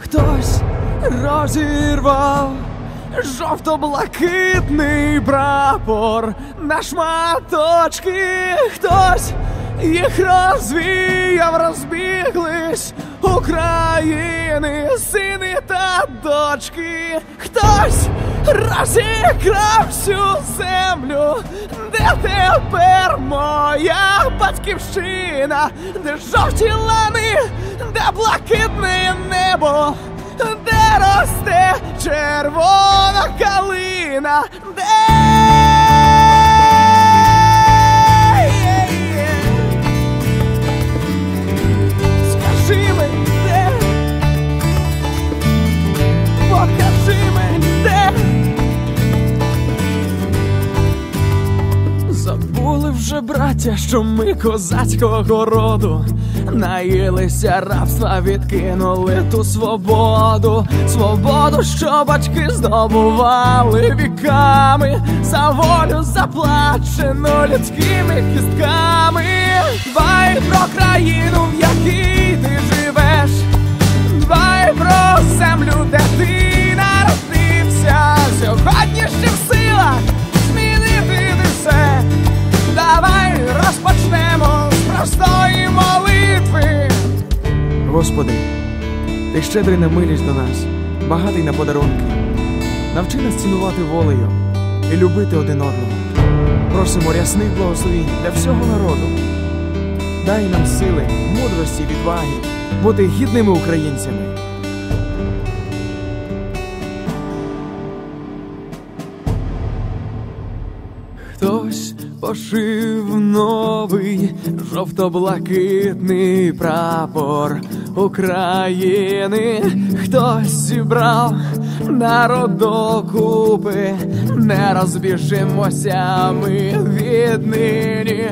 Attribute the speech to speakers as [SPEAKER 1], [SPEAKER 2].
[SPEAKER 1] Хтось розірвав жовто-блакитний прапор на шматочки. Хтось їх розвіяв, розбіглись України, сини та дочки. Хтось розікрав всю землю, де тепер моя батьківщина, де жовті лани, де блакитне небо, де росте червона калина, де Забули браття, що ми козацького роду Наїлися рабства, відкинули ту свободу, свободу, що батьки здобували віками, за волю заплачену людськими кістками. Дбай про країну, Господи, ти щедрий на милість до нас, багатий на подарунки. Навчи нас цінувати волею і любити один одного. Просимо рясних благословінь для всього народу. Дай нам сили, мудрості, відваги бути гідними українцями. Хтось пошив новий жовто-блакитний прапор України, хтось зібрав народ докупи, не розбіжимося ми віднині.